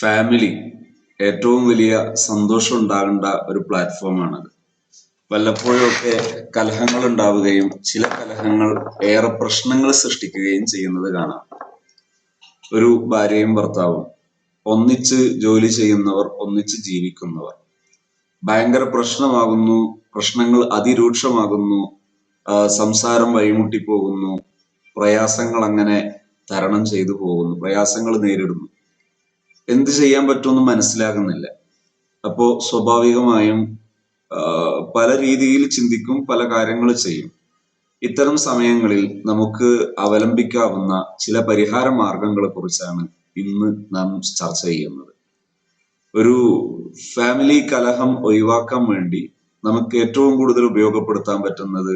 Family ഏറ്റവും വലിയ സന്തോഷം ഉണ്ടാകേണ്ട ഒരു പ്ലാറ്റ്ഫോമാണത് വല്ലപ്പോഴൊക്കെ കലഹങ്ങൾ ഉണ്ടാവുകയും ചില കലഹങ്ങൾ ഏറെ പ്രശ്നങ്ങൾ സൃഷ്ടിക്കുകയും ചെയ്യുന്നത് കാണാം. ഒരു ഭാര്യയും ഭർത്താവും ഒന്നിച്ച് ജോലി ചെയ്യുന്നവർ ഒന്നിച്ച് ജീവിക്കുന്നവർ. ഭയങ്കര പ്രശ്നമാകുന്നു പ്രശ്നങ്ങൾ അതിരൂക്ഷമാകുന്നു സംസാരം വഴിമുട്ടി പോകുന്നു പ്രയാസങ്ങൾ അങ്ങനെ തരണം ചെയ്തു പോകുന്നു പ്രയാസങ്ങൾ നേരിടുന്നു. എന്ത് ചെയ്യാൻ പറ്റുമെന്ന് മനസ്സിലാകുന്നില്ല. അപ്പോ സ്വാഭാവികമായും പല രീതിയിൽ ചിന്തിക്കും പല കാര്യങ്ങൾ ചെയ്യും. ഇത്തരം സമയങ്ങളിൽ നമുക്ക് അവലംബിക്കാവുന്ന ചില പരിഹാര മാർഗങ്ങളെ കുറിച്ചാണ് ഇന്ന് നാം ചർച്ച ചെയ്യുന്നത്. ഒരു ഫാമിലി കലഹം ഒഴിവാക്കാൻ വേണ്ടി നമുക്ക് ഏറ്റവും കൂടുതൽ ഉപയോഗപ്പെടുത്താൻ പറ്റുന്നത്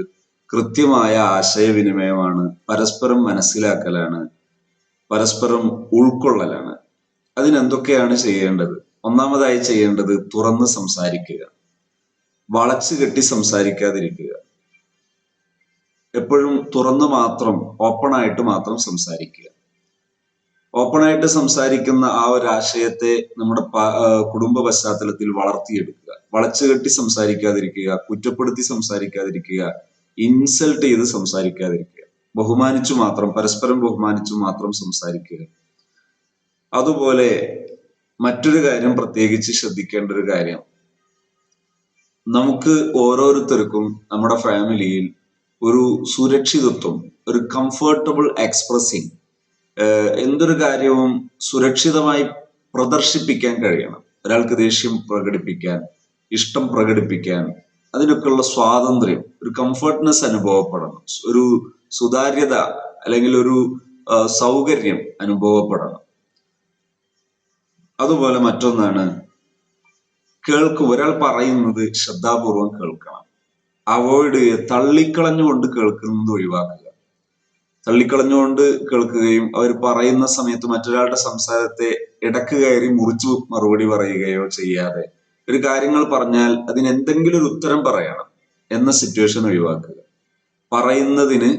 കൃത്യമായ ആശയവിനിമയമാണ് പരസ്പരം മനസ്സിലാക്കലാണ് പരസ്പരം ഉൾക്കൊള്ളലാണ്. അതിനെന്തൊക്കെയാണ് ചെയ്യേണ്ടത്? ഒന്നാമതായി ചെയ്യേണ്ടത് തുറന്ന് സംസാരിക്കുക. വളച്ചു കെട്ടി സംസാരിക്കാതിരിക്കുക. എപ്പോഴും തുറന്ന് മാത്രം ഓപ്പൺ ആയിട്ട് മാത്രം സംസാരിക്കുക. ഓപ്പൺ ആയിട്ട് സംസാരിക്കുന്ന ആ ഒരു ആശയത്തെ നമ്മുടെ കുടുംബ പശ്ചാത്തലത്തിൽ വളർത്തിയെടുക്കുക. വളച്ചു കെട്ടി സംസാരിക്കാതിരിക്കുക കുറ്റപ്പെടുത്തി സംസാരിക്കാതിരിക്കുക ഇൻസൾട്ട് ചെയ്ത് സംസാരിക്കാതിരിക്കുക. ബഹുമാനിച്ചു മാത്രം പരസ്പരം ബഹുമാനിച്ചു മാത്രം സംസാരിക്കുക. അതുപോലെ മറ്റൊരു കാര്യം പ്രത്യേകിച്ച് ശ്രദ്ധിക്കേണ്ട ഒരു കാര്യം. നമുക്ക് ഓരോരുത്തർക്കും നമ്മുടെ ഫാമിലിയിൽ ഒരു സുരക്ഷിതത്വം ഒരു കംഫർട്ടബിൾ എക്സ്പ്രസിങ് എന്തൊരു കാര്യവും സുരക്ഷിതമായി പ്രദർശിപ്പിക്കാൻ കഴിയണം. ഒരാൾക്ക് ദേഷ്യം പ്രകടിപ്പിക്കാൻ ഇഷ്ടം പ്രകടിപ്പിക്കാൻ അതിനൊക്കെയുള്ള സ്വാതന്ത്ര്യം ഒരു കംഫർട്ട്നെസ് അനുഭവപ്പെടണം. ഒരു സുതാര്യത അല്ലെങ്കിൽ ഒരു സൗകര്യം അനുഭവപ്പെടണം. അതുപോലെ മറ്റൊന്നാണ് കേൾക്ക് ഒരാൾ പറയുന്നത് ശ്രദ്ധാപൂർവം കേൾക്കണം. അവോയ്ഡ് തള്ളിക്കളഞ്ഞുകൊണ്ട് കേൾക്കുന്നത് ഒഴിവാക്കുക. തള്ളിക്കളഞ്ഞുകൊണ്ട് കേൾക്കുകയും അവർ പറയുന്ന സമയത്ത് മറ്റൊരാളുടെ സംസാരത്തെ ഇടയ്ക്ക് കയറി മുറിച്ചു മറുപടി പറയുകയോ ചെയ്യാതെ ഒരു കാര്യങ്ങൾ പറഞ്ഞാൽ അതിന് എന്തെങ്കിലും ഒരു ഉത്തരം പറയണം എന്ന സിറ്റുവേഷൻ ഒഴിവാക്കുക. പറയുന്നതിന്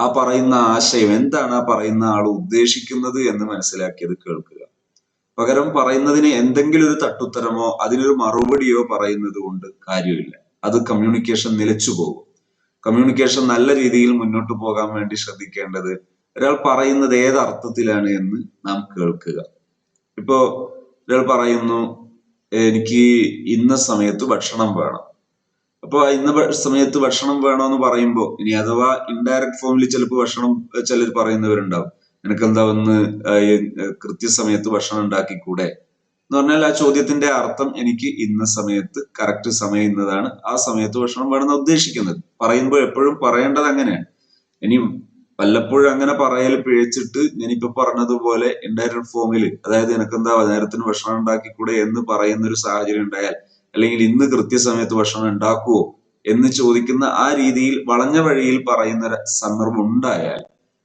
ആ പറയുന്ന ആശയം എന്താണ് ആ പറയുന്ന ആൾ ഉദ്ദേശിക്കുന്നത് എന്ന് മനസ്സിലാക്കിയത് കേൾക്കുക. പകരം പറയുന്നതിന് എന്തെങ്കിലും ഒരു തട്ടുത്തരമോ അതിനൊരു മറുപടിയോ പറയുന്നത് കൊണ്ട് കാര്യമില്ല. അത് കമ്മ്യൂണിക്കേഷൻ നിലച്ചു പോകും. കമ്മ്യൂണിക്കേഷൻ നല്ല രീതിയിൽ മുന്നോട്ട് പോകാൻ വേണ്ടി ശ്രദ്ധിക്കേണ്ടത് ഒരാൾ പറയുന്നത് ഏത് അർത്ഥത്തിലാണ് എന്ന് നാം കേൾക്കുക. ഇപ്പോ ഒരാൾ പറയുന്നു എനിക്ക് ഇന്ന സമയത്ത് ഭക്ഷണം വേണം. അപ്പൊ ഇന്ന സമയത്ത് ഭക്ഷണം വേണമെന്ന് പറയുമ്പോൾ ഇനി അഥവാ ഇൻഡയറക്ട് ഫോമിൽ ചിലപ്പോൾ ഭക്ഷണം ചിലർ പറയുന്നവരുണ്ടാവും. നിനക്ക് എന്താ ഒന്ന് കൃത്യസമയത്ത് ഭക്ഷണം ഉണ്ടാക്കിക്കൂടെ? എന്ന് പറഞ്ഞാൽ ആ ചോദ്യത്തിന്റെ അർത്ഥം എനിക്ക് ഇന്ന സമയത്ത് കറക്റ്റ് സമയം ഇന്നതാണ് ആ സമയത്ത് ഭക്ഷണം വേണമെന്ന് ഉദ്ദേശിക്കുന്നത്. പറയുമ്പോൾ എപ്പോഴും പറയേണ്ടത് അങ്ങനെയാണ് ഇനി വല്ലപ്പോഴും അങ്ങനെ പറയൽ പിഴച്ചിട്ട് ഞാനിപ്പോ പറഞ്ഞതുപോലെ ഇൻഡയറക്ട് ഫോമിൽ അതായത് നിനക്കെന്താ നേരത്തിന് ഭക്ഷണം ഉണ്ടാക്കിക്കൂടെ എന്ന് പറയുന്ന ഒരു സാഹചര്യം ഉണ്ടായാൽ അല്ലെങ്കിൽ ഇന്ന് കൃത്യസമയത്ത് ഭക്ഷണം ഉണ്ടാക്കുവോ എന്ന് ചോദിക്കുന്ന ആ രീതിയിൽ വളഞ്ഞ വഴിയിൽ പറയുന്ന സന്ദർഭം ഉണ്ടായാൽ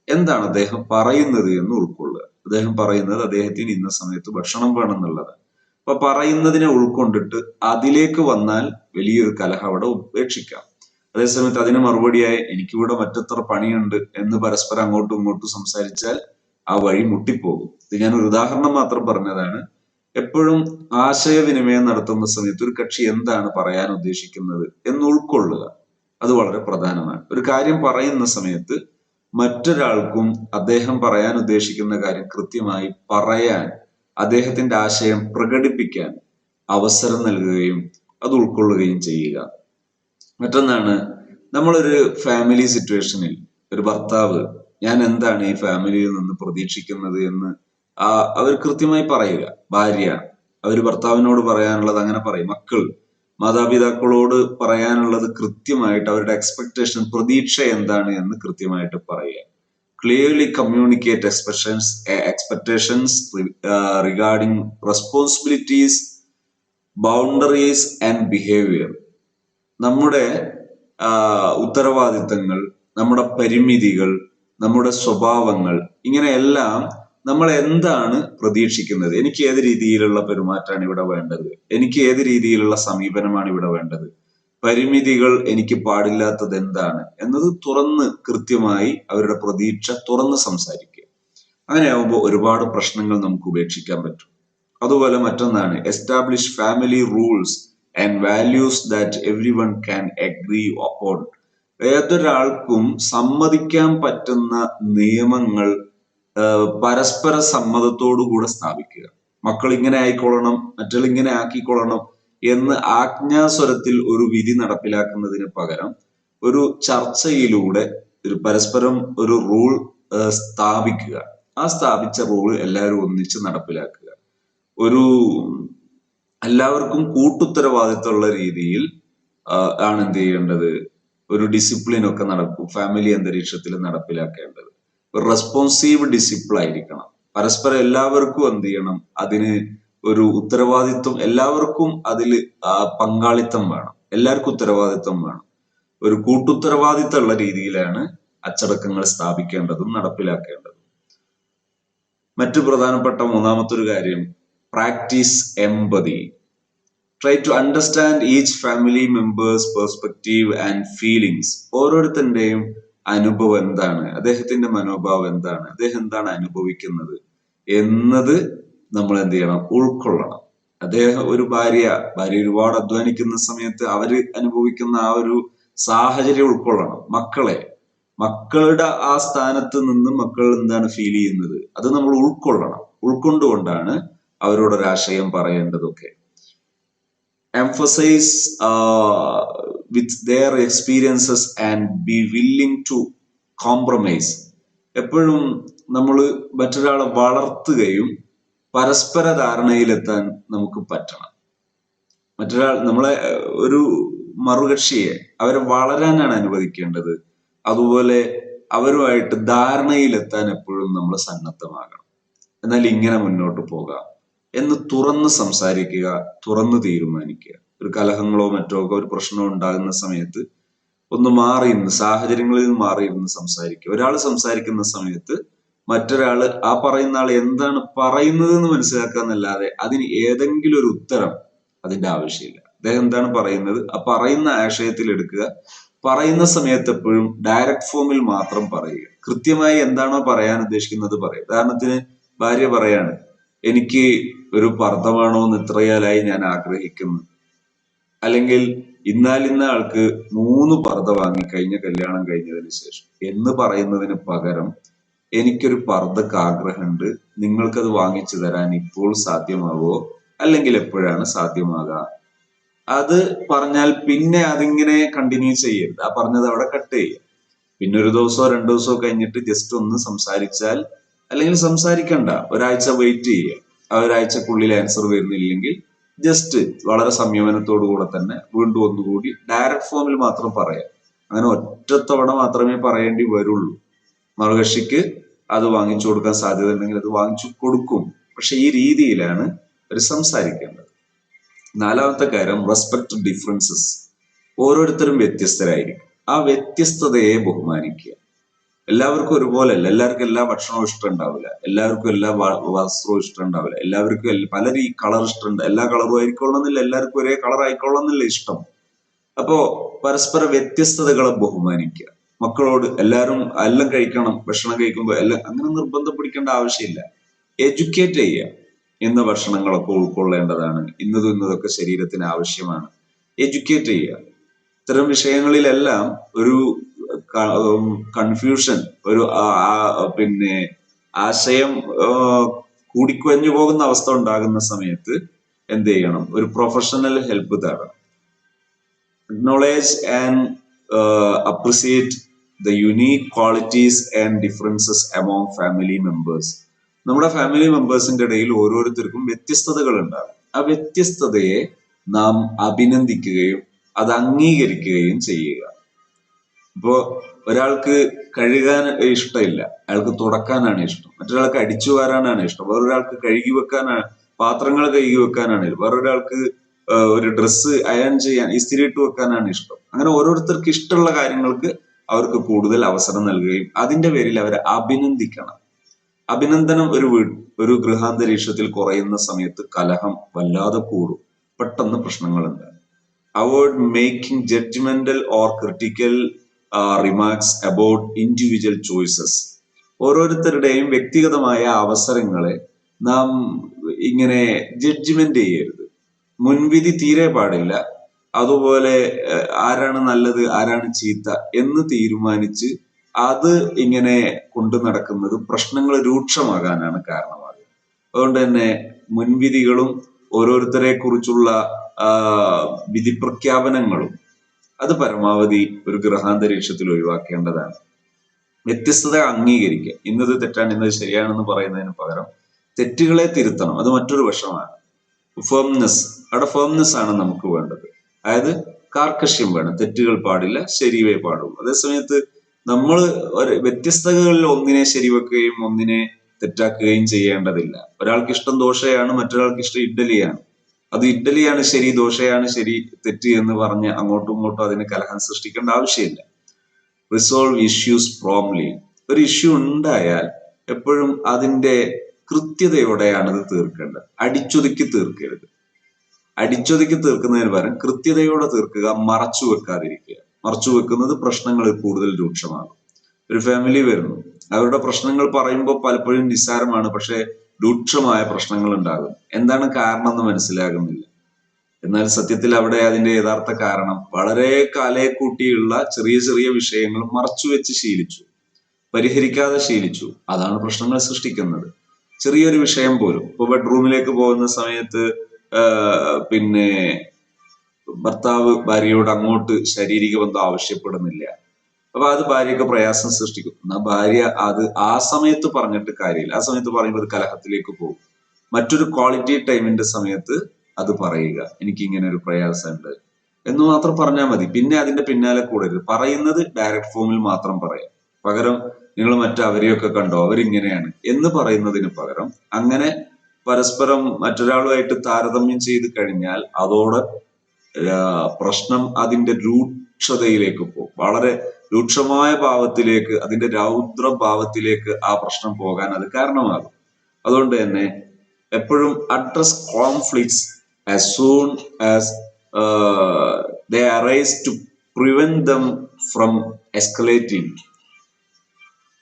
എന്താണ് അദ്ദേഹം പറയുന്നത് എന്ന് ഉൾക്കൊള്ളുക. അദ്ദേഹം പറയുന്നത് അദ്ദേഹത്തിന് ഇന്ന സമയത്ത് ഭക്ഷണം വേണം എന്നുള്ളത് അപ്പൊ പറയുന്നതിനെ ഉൾക്കൊണ്ടിട്ട് അതിലേക്ക് വന്നാൽ വലിയൊരു കലഹം അവിടെ ഉപേക്ഷിക്കാം. അതേസമയത്ത് അതിന് മറുപടിയായി എനിക്കിവിടെ മറ്റത്ര പണിയുണ്ട് എന്ന് പരസ്പരം അങ്ങോട്ടും ഇങ്ങോട്ടും സംസാരിച്ചാൽ ആ വഴി മുട്ടിപ്പോകും. ഇത് ഞാൻ ഒരു ഉദാഹരണം മാത്രം പറഞ്ഞതാണ്. എപ്പോഴും ആശയവിനിമയം നടത്തുന്ന സമയത്ത് ഒരു കക്ഷി എന്താണ് പറയാൻ ഉദ്ദേശിക്കുന്നത് എന്ന് ഉൾക്കൊള്ളുക. അത് വളരെ പ്രധാനമാണ്. ഒരു കാര്യം പറയുന്ന സമയത്ത് മറ്റൊരാൾക്കും അദ്ദേഹം പറയാൻ ഉദ്ദേശിക്കുന്ന കാര്യം കൃത്യമായി പറയാൻ അദ്ദേഹത്തിന്റെ ആശയം പ്രകടിപ്പിക്കാൻ അവസരം നൽകുകയും അത് ഉൾക്കൊള്ളുകയും ചെയ്യുക. മറ്റൊന്നാണ് നമ്മളൊരു ഫാമിലി സിറ്റുവേഷനിൽ ഒരു ഭർത്താവ് ഞാൻ എന്താണ് ഈ ഫാമിലിയിൽ നിന്ന് പ്രതീക്ഷിക്കുന്നത്? എന്ന് അവർ കൃത്യമായി പറയുക. ഭാര്യ അവർ ഭർത്താവിനോട് പറയാനുള്ളത് അങ്ങനെ പറയും. മക്കൾ മാതാപിതാക്കളോട് പറയാനുള്ളത് കൃത്യമായിട്ട് അവരുടെ എക്സ്പെക്ടേഷൻ പ്രതീക്ഷ എന്താണ് എന്ന് കൃത്യമായിട്ട് പറയുക. Clearly communicate expectations expectations regarding responsibilities boundaries and behaviour നമ്മുടെ ഉത്തരവാദിത്തങ്ങൾ നമ്മുടെ പരിമിതികൾ നമ്മുടെ സ്വഭാവങ്ങൾ ഇങ്ങനെയെല്ലാം നമ്മൾ എന്താണ് പ്രതീക്ഷിക്കുന്നത്? എനിക്ക് ഏത് രീതിയിലുള്ള പെരുമാറ്റമാണ് ഇവിടെ വേണ്ടത്? എനിക്ക് ഏത് രീതിയിലുള്ള സമീപനമാണ് ഇവിടെ വേണ്ടത്? പരിമിതികൾ എനിക്ക് പാടില്ലാത്തത് എന്താണ്? എന്നത് തുറന്ന് കൃത്യമായി അവരുടെ പ്രതീക്ഷ തുറന്ന് സംസാരിക്കുക. അങ്ങനെയാവുമ്പോൾ ഒരുപാട് പ്രശ്നങ്ങൾ നമുക്ക് ഉപേക്ഷിക്കാൻ പറ്റും. അതുപോലെ മറ്റൊന്നാണ് establish family rules and values that everyone can agree upon ഏതൊരാൾക്കും സമ്മതിക്കാൻ പറ്റുന്ന നിയമങ്ങൾ പരസ്പര സമ്മതത്തോടുകൂടെ സ്ഥാപിക്കുക. മക്കൾ ഇങ്ങനെ ആയിക്കൊള്ളണം മറ്റുള്ള ഇങ്ങനെ ആക്കിക്കൊള്ളണം എന്ന് ആജ്ഞാസ്വരത്തിൽ ഒരു വിധി നടപ്പിലാക്കുന്നതിന് പകരം ഒരു ചർച്ചയിലൂടെ ഒരു പരസ്പരം ഒരു റൂൾ സ്ഥാപിക്കുക. ആ സ്ഥാപിച്ച റൂൾ എല്ലാവരും ഒന്നിച്ച് നടപ്പിലാക്കുക. ഒരു എല്ലാവർക്കും കൂട്ടുത്തരവാദിത്തമുള്ള രീതിയിൽ ആണ് എന്ത് ചെയ്യേണ്ടത്? ഒരു ഡിസിപ്ലിൻ ഒക്കെ നടക്കും ഫാമിലി അന്തരീക്ഷത്തിൽ നടപ്പിലാക്കേണ്ടത്. റെസ്പോൺസീവ് ഡിസിപ്ലിൻ ആയിരിക്കണം. പരസ്പരം എല്ലാവർക്കും എന്ത് ചെയ്യണം? അതിന് ഒരു ഉത്തരവാദിത്വം എല്ലാവർക്കും അതിൽ പങ്കാളിത്തം വേണം. എല്ലാവർക്കും ഉത്തരവാദിത്വം വേണം. ഒരു കൂട്ടുത്തരവാദിത്തമുള്ള രീതിയിലാണ് അച്ചടക്കങ്ങൾ സ്ഥാപിക്കേണ്ടതും നടപ്പിലാക്കേണ്ടതും. മറ്റു പ്രധാനപ്പെട്ട മൂന്നാമത്തെ ഒരു കാര്യം practice empathy try to understand each family members perspective and feelings. ഓരോരുത്തരുടെയും അനുഭവം എന്താണ്? അദ്ദേഹത്തിന്റെ മനോഭാവം എന്താണ്? അദ്ദേഹം എന്താണ് അനുഭവിക്കുന്നത്? എന്നത് നമ്മൾ എന്ത് ചെയ്യണം? ഉൾക്കൊള്ളണം. അദ്ദേഹം ഒരു ഭാര്യ ഭാര്യ ഒരുപാട് അധ്വാനിക്കുന്ന സമയത്ത് അവർ അനുഭവിക്കുന്ന ആ ഒരു സാഹചര്യം ഉൾക്കൊള്ളണം. മക്കളെ മക്കളുടെ ആ സ്ഥാനത്ത് നിന്ന് മക്കൾ എന്താണ് ഫീൽ ചെയ്യുന്നത്? അത് നമ്മൾ ഉൾക്കൊള്ളണം. ഉൾക്കൊണ്ടുകൊണ്ടാണ് അവരോടൊരാശയം പറയേണ്ടതൊക്കെ. Emphasize uh, with their experiences and be willing to compromise. എപ്പോഴും നമ്മൾ മറ്റൊരാളെ വളർത്തുകയും പരസ്പര ധാരണയിലെത്താൻ നമുക്ക് പറ്റണം. മറ്റൊരാൾ നമ്മളെ ഒരു മറുകക്ഷിയെ അവരെ വളരാനാണ് അനുവദിക്കേണ്ടത്. അതുപോലെ അവരുമായിട്ട് ധാരണയിലെത്താൻ എപ്പോഴും നമ്മൾ സന്നദ്ധമാകണം. എന്നാൽ ഇങ്ങനെ മുന്നോട്ട് പോകാം. എന്ന് തുറന്ന് സംസാരിക്കുക തുറന്ന് തീരുമാനിക്കുക. ഒരു കലഹങ്ങളോ മറ്റോ ഒക്കെ ഒരു പ്രശ്നമോ ഉണ്ടാകുന്ന സമയത്ത് ഒന്ന് മാറി നിന്ന് സാഹചര്യങ്ങളിൽ നിന്ന് മാറി ഇരുന്ന് സംസാരിക്കുക. ഒരാൾ സംസാരിക്കുന്ന സമയത്ത് മറ്റൊരാൾ ആ പറയുന്ന ആൾ എന്താണ് പറയുന്നത് എന്ന് മനസ്സിലാക്കുക എന്നല്ലാതെ അതിന് ഏതെങ്കിലും ഒരു ഉത്തരം അതിന്റെ ആവശ്യമില്ല. അദ്ദേഹം എന്താണ് പറയുന്നത്? ആ പറയുന്ന ആശയത്തിൽ എടുക്കുക. പറയുന്ന സമയത്ത് എപ്പോഴും ഡയറക്റ്റ് ഫോമിൽ മാത്രം പറയുക. കൃത്യമായി എന്താണോ പറയാൻ ഉദ്ദേശിക്കുന്നത് പറയുക. ഉദാഹരണത്തിന് ഭാര്യ പറയാണ് എനിക്ക് ഒരു പർദ്ദ എന്ന് ഇത്രയാലായി ഞാൻ ആഗ്രഹിക്കുന്നു. അല്ലെങ്കിൽ ഇന്നാലിന്ന ആൾക്ക് മൂന്ന് പർദ്ദ വാങ്ങി കഴിഞ്ഞ കല്യാണം കഴിഞ്ഞതിന് ശേഷം എന്ന് പറയുന്നതിന് പകരം എനിക്കൊരു പർദ്ദക്ക് ആഗ്രഹമുണ്ട്. നിങ്ങൾക്കത് വാങ്ങിച്ചു തരാൻ ഇപ്പോൾ സാധ്യമാവോ? അല്ലെങ്കിൽ എപ്പോഴാണ് സാധ്യമാകുക അത് പറഞ്ഞാൽ പിന്നെ അതിങ്ങനെ കണ്ടിന്യൂ ചെയ്യരുത്. ആ പറഞ്ഞത് അവിടെ കട്ട് ചെയ്യുക പിന്നെ ഒരു ദിവസമോ രണ്ടു ദിവസമോ കഴിഞ്ഞിട്ട് ജസ്റ്റ് ഒന്ന് സംസാരിച്ചാൽ അല്ലെങ്കിൽ സംസാരിക്കണ്ട. ഒരാഴ്ച വെയിറ്റ് ചെയ്യുക ഒരാഴ്ചക്കുള്ളിൽ ആൻസർ വരുന്നില്ലെങ്കിൽ ജസ്റ്റ് വളരെ സംയമനത്തോടു കൂടെ തന്നെ വീണ്ടും ഒന്നുകൂടി ഡയറക്റ്റ് ഫോമിൽ മാത്രം പറയാം. അങ്ങനെ ഒറ്റത്തവണ മാത്രമേ പറയേണ്ടി വരുള്ളൂ. മറുകക്ഷിക്ക് അത് വാങ്ങിച്ചു കൊടുക്കാൻ സാധ്യത ഉണ്ടെങ്കിൽ അത് വാങ്ങിച്ചു കൊടുക്കും. പക്ഷെ ഈ രീതിയിലാണ് അവർ സംസാരിക്കേണ്ടത്. നാലാമത്തെ കാര്യം റെസ്പെക്ട് ഡിഫറൻസസ് ഓരോരുത്തരും വ്യത്യസ്തരായിരിക്കും. ആ വ്യത്യസ്തതയെ ബഹുമാനിക്കുക. എല്ലാവർക്കും ഒരുപോലെ അല്ല എല്ലാവർക്കും എല്ലാ ഭക്ഷണവും ഇഷ്ടം ഉണ്ടാവില്ല എല്ലാവർക്കും എല്ലാ വസ്ത്രവും ഇഷ്ടം ഉണ്ടാവില്ല എല്ലാവർക്കും എല്ലാ- പല രീ കളർ ഇഷ്ടമുണ്ട്. എല്ലാ കളറും ആയിക്കൊള്ളണമെന്നില്ല എല്ലാവർക്കും ഒരേ കളർ ആയിക്കൊള്ളണമെന്നില്ല ഇഷ്ടം. അപ്പോ പരസ്പര വ്യത്യസ്തതകളെ ബഹുമാനിക്കുക. മക്കളോട് എല്ലാവരും എല്ലാം കഴിക്കണം ഭക്ഷണം കഴിക്കുമ്പോൾ എല്ലാം അങ്ങനെ നിർബന്ധം പിടിക്കേണ്ട ആവശ്യമില്ല. എഡ്യൂക്കേറ്റ് ചെയ്യുക എന്ന ഭക്ഷണങ്ങളൊക്കെ ഉൾക്കൊള്ളേണ്ടതാണ്. ഇന്നതും ഇന്നതൊക്കെ ശരീരത്തിന് ആവശ്യമാണ്. എഡ്യൂക്കേറ്റ് ചെയ്യുക. ഇത്തരം വിഷയങ്ങളിലെല്ലാം ഒരു കൺഫ്യൂഷൻ ഒരു പിന്നെ ആശയം കൂടിക്കുഴഞ്ഞു പോകുന്ന അവസ്ഥ ഉണ്ടാകുന്ന സമയത്ത് എന്ത് ചെയ്യണം? ഒരു പ്രൊഫഷണൽ ഹെൽപ്പ് തേടണം. Knowledge and appreciate the the qualities and differences differences family members നമ്മുടെ ഫാമിലി മെമ്പേഴ്സിന്റെ ഇടയിൽ ഓരോരുത്തർക്കും വ്യത്യസ്തതകൾ ഉണ്ടാകും. ആ വ്യത്യസ്തതയെ നാം അഭിനന്ദിക്കുകയും അത് അംഗീകരിക്കുകയും ചെയ്യുക. ഇപ്പോ ഒരാൾക്ക് കഴുകാൻ ഇഷ്ടമില്ല. അയാൾക്ക് തുടക്കാനാണ് ഇഷ്ടം. മറ്റൊരാൾക്ക് അടിച്ചു വാരാനാണ് ഇഷ്ടം. വേറൊരാൾക്ക് കഴുകി വെക്കാനാണ് പാത്രങ്ങൾ കഴുകി വെക്കാനാണ് വേറൊരാൾക്ക് ഒരു ഡ്രസ്സ് അയൺ ചെയ്യാൻ ഇസ്തിരി ഇട്ട് വെക്കാനാണ് ഇഷ്ടം. അങ്ങനെ ഓരോരുത്തർക്ക് ഇഷ്ടമുള്ള കാര്യങ്ങൾക്ക് അവർക്ക് കൂടുതൽ അവസരം നൽകുകയും അതിന്റെ പേരിൽ അവരെ അഭിനന്ദിക്കണം. അഭിനന്ദനം ഒരു വീ ഒരു ഗൃഹാന്തരീക്ഷത്തിൽ കുറയുന്ന സമയത്ത് കലഹം വല്ലാതെ കൂടും. പെട്ടെന്ന് പ്രശ്നങ്ങളുണ്ട് avoid making judgemental or critical remarks about individual choices ഓരോരുത്തരുടെയും വ്യക്തിഗതമായ അവസരങ്ങളെ നാം ഇങ്ങനെ ജഡ്ജ്മെന്റ് ചെയ്യരുത്. മുൻവിധി തീരെ പാടില്ല. അതുപോലെ ആരാണ് നല്ലത് ആരാണ് ചീത്ത എന്ന് തീരുമാനിച്ച് അത് ഇങ്ങനെ കൊണ്ടു നടക്കുന്നത് പ്രശ്നങ്ങൾ രൂക്ഷമാകാനാണ് കാരണമാകുന്നത്. അതുകൊണ്ട് തന്നെ മുൻവിധികളും ഓരോരുത്തരെ കുറിച്ചുള്ള വിധി പ്രഖ്യാപനങ്ങളും അത് പരമാവധി ഒരു ഗൃഹാന്തരീക്ഷത്തിൽ ഒഴിവാക്കേണ്ടതാണ്. വ്യത്യസ്തത അംഗീകരിക്കുക. ഇന്നത് തെറ്റാണ് ഇന്നത് ശരിയാണെന്ന് പറയുന്നതിന് പകരം തെറ്റുകളെ തിരുത്തണം. അത് മറ്റൊരു വശമാണ്. ഫേംനെസ് അവിടെ ഫേംനെസ് ആണ് നമുക്ക് വേണ്ടത്. അതായത് കാർക്കശ്യം വേണം. തെറ്റുകൾ പാടില്ല ശരിവേ പാടുള്ളൂ. അതേസമയത്ത് നമ്മൾ വ്യത്യസ്തതകളിൽ ഒന്നിനെ ശരിവെക്കുകയും ഒന്നിനെ തെറ്റാക്കുകയും ചെയ്യേണ്ടതില്ല. ഒരാൾക്ക് ഇഷ്ടം ദോശയാണ് മറ്റൊരാൾക്ക് ഇഷ്ടം ഇഡ്ഡലിയാണ് അത് ഇഡ്ഡലിയാണ് ശരി ദോശയാണ് ശരി തെറ്റ് എന്ന് പറഞ്ഞ് അങ്ങോട്ടും ഇങ്ങോട്ടും അതിന് കലഹം സൃഷ്ടിക്കേണ്ട ആവശ്യമില്ല. റിസോൾവ് ഇഷ്യൂസ് പ്രോംലി ഒരു ഇഷ്യൂ ഉണ്ടായാൽ എപ്പോഴും അതിന്റെ കൃത്യതയോടെയാണ് ഇത് തീർക്കേണ്ടത്. അടിച്ചൊതുക്കി തീർക്കരുത്. അടിച്ചൊതുക്കി തീർക്കുന്നതിന് പകരം കൃത്യതയോടെ തീർക്കുക മറച്ചു വെക്കാതിരിക്കുക. മറച്ചു വെക്കുന്നത് പ്രശ്നങ്ങൾ കൂടുതൽ രൂക്ഷമാകും. ഒരു ഫാമിലി വരുന്നു. അവരുടെ പ്രശ്നങ്ങൾ പറയുമ്പോൾ പലപ്പോഴും നിസ്സാരമാണ് പക്ഷെ രൂക്ഷമായ പ്രശ്നങ്ങൾ ഉണ്ടാകും എന്താണ് കാരണം എന്ന് മനസ്സിലാകുന്നില്ല. എന്നാൽ സത്യത്തിൽ അവിടെ അതിന്റെ യഥാർത്ഥ കാരണം വളരെ കാലയെ കൂട്ടിയുള്ള ചെറിയ ചെറിയ വിഷയങ്ങൾ മറച്ചു വെച്ച് ശീലിച്ചു. പരിഹരിക്കാതെ ശീലിച്ചു. അതാണ് പ്രശ്നങ്ങൾ സൃഷ്ടിക്കുന്നത്. ചെറിയൊരു വിഷയം പോലും. ഇപ്പൊ ബെഡ്റൂമിലേക്ക് പോകുന്ന സമയത്ത് പിന്നെ ഭർത്താവ് ഭാര്യയോട് അങ്ങോട്ട് ശാരീരിക ബന്ധം ആവശ്യപ്പെടുന്നില്ല. അപ്പൊ അത് ഭാര്യയ്ക്ക് പ്രയാസം സൃഷ്ടിക്കും. എന്നാ ഭാര്യ അത് ആ സമയത്ത് പറഞ്ഞിട്ട് കാര്യമില്ല. ആ സമയത്ത് പറയുമ്പോൾ അത് കലഹത്തിലേക്ക് പോകും. മറ്റൊരു ക്വാളിറ്റി ടൈമിന്റെ സമയത്ത് അത് പറയുക. എനിക്ക് ഇങ്ങനെ ഒരു പ്രയാസമുണ്ട് എന്ന് മാത്രം പറഞ്ഞാൽ മതി. പിന്നെ അതിന്റെ പിന്നാലെ കൂടരുത്. പറയുന്നത് ഡയറക്റ്റ് ഫോമിൽ മാത്രം പറയാം. പകരം നിങ്ങൾ മറ്റവരെയൊക്കെ കണ്ടോ? അവരിങ്ങനെയാണ്. എന്ന് പറയുന്നതിന് പകരം അങ്ങനെ പരസ്പരം മറ്റൊരാളുമായിട്ട് താരതമ്യം ചെയ്ത് കഴിഞ്ഞാൽ അതോടെ പ്രശ്നം അതിന്റെ രൂക്ഷതയിലേക്ക് പോകും. വളരെ രൂക്ഷമായ ഭാവത്തിലേക്ക് അതിന്റെ രൗദ്ര ഭാവത്തിലേക്ക് ആ പ്രശ്നം പോകാൻ അത് കാരണമാകും. അതുകൊണ്ട് തന്നെ എപ്പോഴും address conflicts as soon as they arise to prevent them from escalating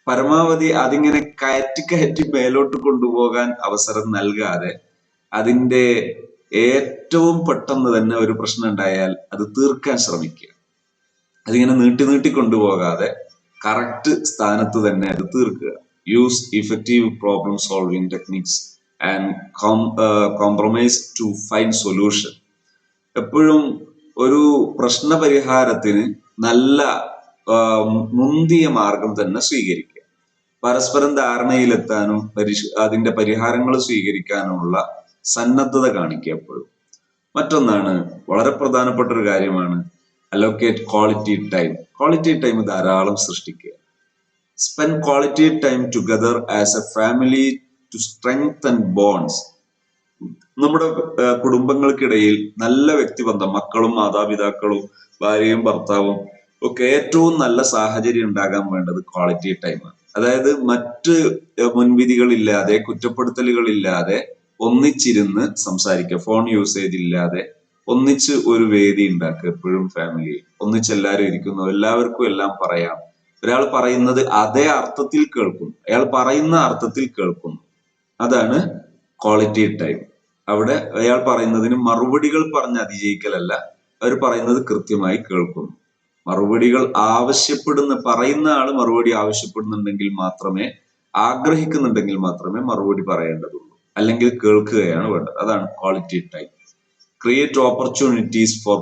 പരമാവധി അതിങ്ങനെ കയറ്റി കയറ്റി മേലോട്ട് കൊണ്ടുപോകാൻ അവസരം നൽകാതെ അതിന്റെ ഏറ്റവും പെട്ടെന്ന് തന്നെ ഒരു പ്രശ്നം ഉണ്ടായാൽ അത് തീർക്കാൻ ശ്രമിക്കുക. അതിങ്ങനെ നീട്ടി നീട്ടി കൊണ്ടുപോകാതെ കറക്റ്റ് സ്ഥാനത്ത് തന്നെ അത് തീർക്കുക. Use effective problem solving techniques and compromise to find solution എപ്പോഴും ഒരു പ്രശ്ന പരിഹാരത്തിന് നല്ല മുന്തിയ മാർഗം തന്നെ സ്വീകരിക്കുക. പരസ്പരം ധാരണയിലെത്താനും പരിഷ് അതിന്റെ പരിഹാരങ്ങൾ സ്വീകരിക്കാനുമുള്ള സന്നദ്ധത കാണിക്കുക എപ്പോഴും. മറ്റൊന്നാണ് വളരെ പ്രധാനപ്പെട്ട ഒരു കാര്യമാണ് allocate quality time quality time ധാരാളം സൃഷ്ടിക്കുക. Spend quality time together as a family to strength and bonds നമ്മുടെ കുടുംബങ്ങൾക്കിടയിൽ നല്ല വ്യക്തിബന്ധം മക്കളും മാതാപിതാക്കളും ഭാര്യയും ഭർത്താവും ഒക്കെ ഏറ്റവും നല്ല സാഹചര്യം ഉണ്ടാകാൻ വേണ്ടത് ക്വാളിറ്റി ടൈമാണ് അതായത് മറ്റ് മുൻവിധികളില്ലാതെ കുറ്റപ്പെടുത്തലുകളില്ലാതെ ഒന്നിച്ചിരുന്ന് സംസാരിക്കുക. ഫോൺ യൂസേജ് ഇല്ലാതെ ഒന്നിച്ച് ഒരു വേദി ഉണ്ടാക്കുക എപ്പോഴും ഫാമിലി ഒന്നിച്ച് എല്ലാവരും ഇരിക്കുന്നു. എല്ലാവർക്കും എല്ലാം പറയാം. ഒരാൾ പറയുന്നത് അതേ അർത്ഥത്തിൽ കേൾക്കും. അയാൾ പറയുന്ന അർത്ഥത്തിൽ കേൾക്കുന്നു അതാണ് ക്വാളിറ്റി ടൈം അവിടെ അയാൾ പറയുന്നതിന് മറുപടികൾ പറഞ്ഞ് അതിജയിക്കലല്ല. അവർ പറയുന്നത് കൃത്യമായി കേൾക്കുന്നു മറുപടികൾ ആവശ്യപ്പെടുന്ന പറയുന്ന ആൾ മറുപടി ആവശ്യപ്പെടുന്നുണ്ടെങ്കിൽ മാത്രമേ ആഗ്രഹിക്കുന്നുണ്ടെങ്കിൽ മാത്രമേ മറുപടി പറയേണ്ടതുള്ളൂ. അല്ലെങ്കിൽ കേൾക്കുകയാണ് വേണ്ടത്. അതാണ് quality time create opportunities for